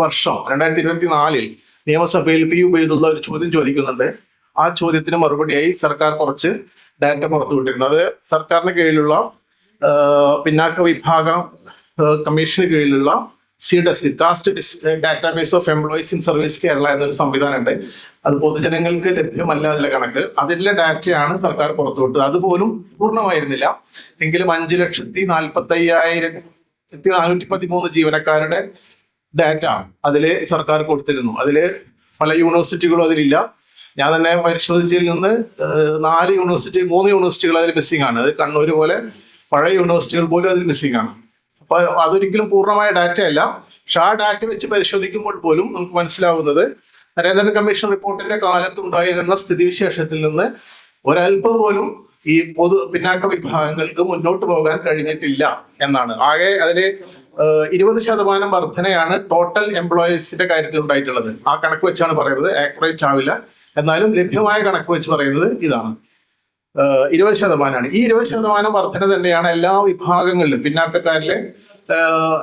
വർഷം രണ്ടായിരത്തി ഇരുപത്തി നാലിൽ നിയമസഭയിൽ പി ഉപയോഗിച്ചുള്ള ഒരു ചോദ്യം ചോദിക്കുന്നുണ്ട്. ആ ചോദ്യത്തിന് മറുപടിയായി സർക്കാർ കുറച്ച് ഡാറ്റ പുറത്തുവിട്ടിരുന്നു അത് സർക്കാരിന് കീഴിലുള്ള പിന്നാക്ക വിഭാഗ കമ്മീഷന് കീഴിലുള്ള C desk caste database of employees in service Kerala എന്നൊരു സംവിധാനമുണ്ട്. അത് പൊതുജനങ്ങൾക്ക് ലഭ്യമല്ല അതിലെ കണക്ക്. അതിലെ ഡാറ്റയാണ് സർക്കാർ പുറത്തുവിട്ടത് അതുപോലും പൂർണമായിരുന്നില്ല. എങ്കിലും അഞ്ച് ലക്ഷത്തി നാൽപ്പത്തി അയ്യായിരത്തി നാനൂറ്റി പതിമൂന്ന് ജീവനക്കാരുടെ ഡാറ്റ അതിൽ സർക്കാർ കൊടുത്തിരുന്നു. അതിൽ പല യൂണിവേഴ്സിറ്റികളും അതിലില്ല. ഞാൻ തന്നെ പരിശോധിച്ചതിൽ നിന്ന് നാല് യൂണിവേഴ്സിറ്റി മൂന്ന് യൂണിവേഴ്സിറ്റികൾ അതിൽ മിസ്സിംഗ് ആണ്. അത് കണ്ണൂർ പോലെ പഴയ യൂണിവേഴ്സിറ്റികൾ പോലും അതിൽ മിസ്സിംഗ് ആണ്. അപ്പൊ അതൊരിക്കലും പൂർണമായ ഡാറ്റ അല്ല പക്ഷെ ആ ഡാറ്റ വെച്ച് പരിശോധിക്കുമ്പോൾ പോലും നമുക്ക് മനസ്സിലാവുന്നത് നരേന്ദ്രൻ കമ്മീഷൻ റിപ്പോർട്ടിന്റെ കാലത്തുണ്ടായിരുന്ന സ്ഥിതിവിശേഷത്തിൽ നിന്ന് ഒരല്പം പോലും ഈ പൊതു പിന്നാക്ക വിഭാഗങ്ങൾക്ക് മുന്നോട്ട് പോകാൻ കഴിഞ്ഞിട്ടില്ല എന്നാണ്. ആകെ അതിന് ഇരുപത് ശതമാനം വർധനയാണ് ടോട്ടൽ എംപ്ലോയീസിന്റെ കാര്യത്തിൽ ഉണ്ടായിട്ടുള്ളത്. ആ കണക്ക് വെച്ചാണ് പറയുന്നത്. ആക്യുറേറ്റ് ആവില്ല. എന്നാലും ലഭ്യമായ കണക്ക് വെച്ച് പറയുന്നത് ഇതാണ്. ഇരുപത് ശതമാനമാണ്. ഈ ഇരുപത് ശതമാനം വർധന തന്നെയാണ് എല്ലാ വിഭാഗങ്ങളിലും പിന്നാക്കക്കാരിലെ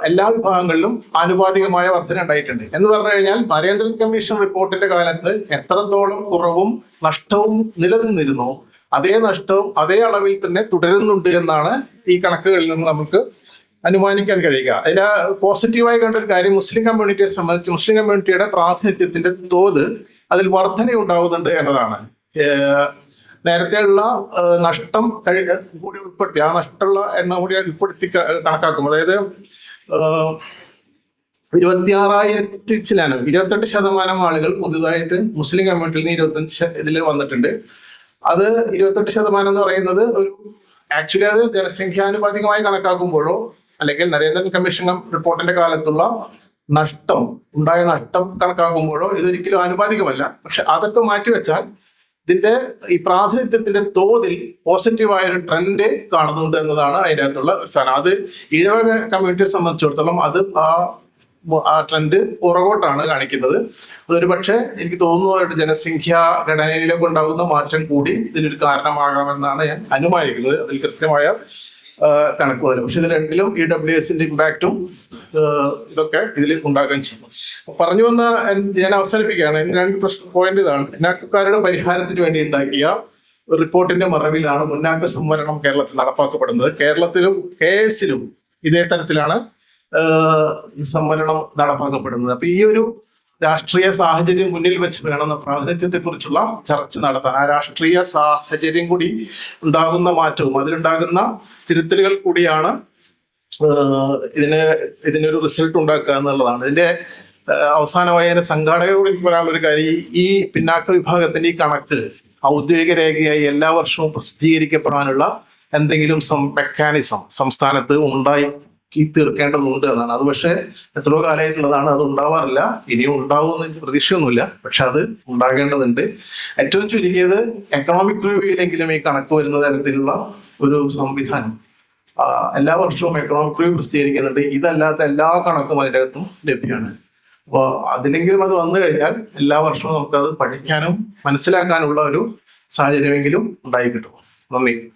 എല്ലാ വിഭാഗങ്ങളിലും ആനുപാതികമായ വർധന ഉണ്ടായിട്ടുണ്ട്. എന്ന് പറഞ്ഞു കഴിഞ്ഞാൽ നരേന്ദ്രൻ കമ്മീഷൻ റിപ്പോർട്ടിന്റെ കാലത്ത് എത്രത്തോളം കുറവും നഷ്ടവും നിലനിന്നിരുന്നു അതേ നഷ്ടവും അതേ അളവിൽ തന്നെ തുടരുന്നുണ്ട് എന്നാണ് ഈ കണക്കുകളിൽ നിന്ന് നമുക്ക് അനുമാനിക്കാൻ കഴിയുക. അതിൽ പോസിറ്റീവായി കണ്ട ഒരു കാര്യം മുസ്ലിം കമ്മ്യൂണിറ്റിയെ സംബന്ധിച്ച് മുസ്ലിം കമ്മ്യൂണിറ്റിയുടെ പ്രാതിനിധ്യത്തിന്റെ തോത് അതിൽ വർധന ഉണ്ടാവുന്നുണ്ട് എന്നതാണ് നേരത്തെയുള്ള നഷ്ടം കൂടി ഉൾപ്പെടുത്തി. ആ നഷ്ടമുള്ള എണ്ണം കൂടി ഉൾപ്പെടുത്തി കണക്കാക്കും. അതായത് ഇരുപത്തിയാറായിരത്തി ചിലാനും ഇരുപത്തെട്ട് ശതമാനം ആളുകൾ പുതുതായിട്ട് മുസ്ലിം കമ്മ്യൂണിറ്റിയിൽ നിന്ന് ഇരുപത്തഞ്ച് ഇതിൽ വന്നിട്ടുണ്ട്. അത് ഇരുപത്തെട്ട് ശതമാനം എന്ന് പറയുന്നത് ഒരു ആക്ച്വലി അത് ജനസംഖ്യാനുപാതികമായി കണക്കാക്കുമ്പോഴോ അല്ലെങ്കിൽ നരേന്ദ്രൻ കമ്മീഷൻ റിപ്പോർട്ടിന്റെ കാലത്തുള്ള നഷ്ടം ഉണ്ടായ നഷ്ടം കണക്കാക്കുമ്പോഴോ ഇതൊരിക്കലും ആനുപാതികമല്ല. പക്ഷെ അതൊക്കെ മാറ്റിവെച്ചാൽ ഇതിന്റെ ഈ പ്രാതിനിധ്യത്തിന്റെ തോതിൽ പോസിറ്റീവായ ഒരു ട്രെൻഡ് കാണുന്നുണ്ട് എന്നതാണ് അതിന്റെ അകത്തുള്ള ഒരു സാധനം. അത് ഇഴവര കമ്മ്യൂണിറ്റിയെ സംബന്ധിച്ചിടത്തോളം അത് ആ ആ ട്രെൻഡ് പുറകോട്ടാണ് കാണിക്കുന്നത്. അതൊരു പക്ഷേ എനിക്ക് തോന്നുന്നതായിട്ട് ജനസംഖ്യാ ഘടനയിലൊക്കെ ഉണ്ടാകുന്ന മാറ്റം കൂടി ഇതിനൊരു കാരണമാകാമെന്നാണ് ഞാൻ അനുമാനിക്കുന്നത്. അതിൽ കൃത്യമായ കണക്ക് വരും. പക്ഷെ ഇത് രണ്ടിലും ഇ ഡബ്ല്യു എസിന്റെ ഇമ്പാക്റ്റും ഇതൊക്കെ ഇതിൽ ഉണ്ടാക്കാൻ ചെയ്യും പറഞ്ഞു വന്ന ഞാൻ അവസാനിപ്പിക്കുകയാണ്. രണ്ട് പ്രശ്ന പോയിന്റ് ഇതാണ്. പിന്നാക്കക്കാരുടെ പരിഹാരത്തിന് വേണ്ടി ഉണ്ടാക്കിയ റിപ്പോർട്ടിന്റെ മറവിലാണ് മുന്നാക്ക സംവരണം കേരളത്തിൽ നടപ്പാക്കപ്പെടുന്നത്. കേരളത്തിലും കെ എസിലും ഇതേ തരത്തിലാണ് സംവരണം നടപ്പാക്കപ്പെടുന്നത്. അപ്പൊ ഈ ഒരു രാഷ്ട്രീയ സാഹചര്യം മുന്നിൽ വെച്ച് വേണമെന്ന പ്രാതിനിധ്യത്തെ കുറിച്ചുള്ള ചർച്ച നടത്താൻ ആ രാഷ്ട്രീയ സാഹചര്യം കൂടി ഉണ്ടാകുന്ന മാറ്റവും അതിലുണ്ടാകുന്ന തിരുത്തലുകൾ കൂടിയാണ് ഇതിന് ഇതിനൊരു റിസൾട്ട് ഉണ്ടാക്കുക എന്നുള്ളതാണ്. ഇതിന്റെ അവസാനമായ സംഘാടകരോട് പറയാനുള്ള ഒരു കാര്യം ഈ- പിന്നാക്ക വിഭാഗത്തിന്റെ ഈ കണക്ക് ഔദ്യോഗിക രേഖയായി എല്ലാ വർഷവും പ്രസിദ്ധീകരിക്കപ്പെടാനുള്ള എന്തെങ്കിലും മെക്കാനിസം സംസ്ഥാനത്ത് ഉണ്ടായി തീർക്കേണ്ടതുണ്ട് എന്നാണ്. അത് പക്ഷേ എത്രയോ കാലമായിട്ടുള്ളതാണ് അത് ഉണ്ടാവാറില്ല. ഇനിയും ഉണ്ടാവുമെന്ന് എനിക്ക് പ്രതീക്ഷയൊന്നുമില്ല. പക്ഷെ അത് ഉണ്ടാകേണ്ടതുണ്ട്. ഏറ്റവും ചുരുങ്ങിയത് എക്കണോമിക് റിവ്യൂവിലെങ്കിലും ഈ കണക്ക് വരുന്ന തരത്തിലുള്ള ഒരു സംവിധാനം. എല്ലാ വർഷവും എക്കണോമിക് റിവ്യൂ പ്രസിദ്ധീകരിക്കുന്നുണ്ട് ഇതല്ലാത്ത എല്ലാ കണക്കും അതിനകത്തും ലഭ്യമാണ്. അപ്പോൾ അതിലെങ്കിലും അത് വന്നു കഴിഞ്ഞാൽ എല്ലാ വർഷവും നമുക്കത് പഠിക്കാനും മനസ്സിലാക്കാനുള്ള ഒരു സാഹചര്യമെങ്കിലും ഉണ്ടായി കിട്ടും. നന്ദി.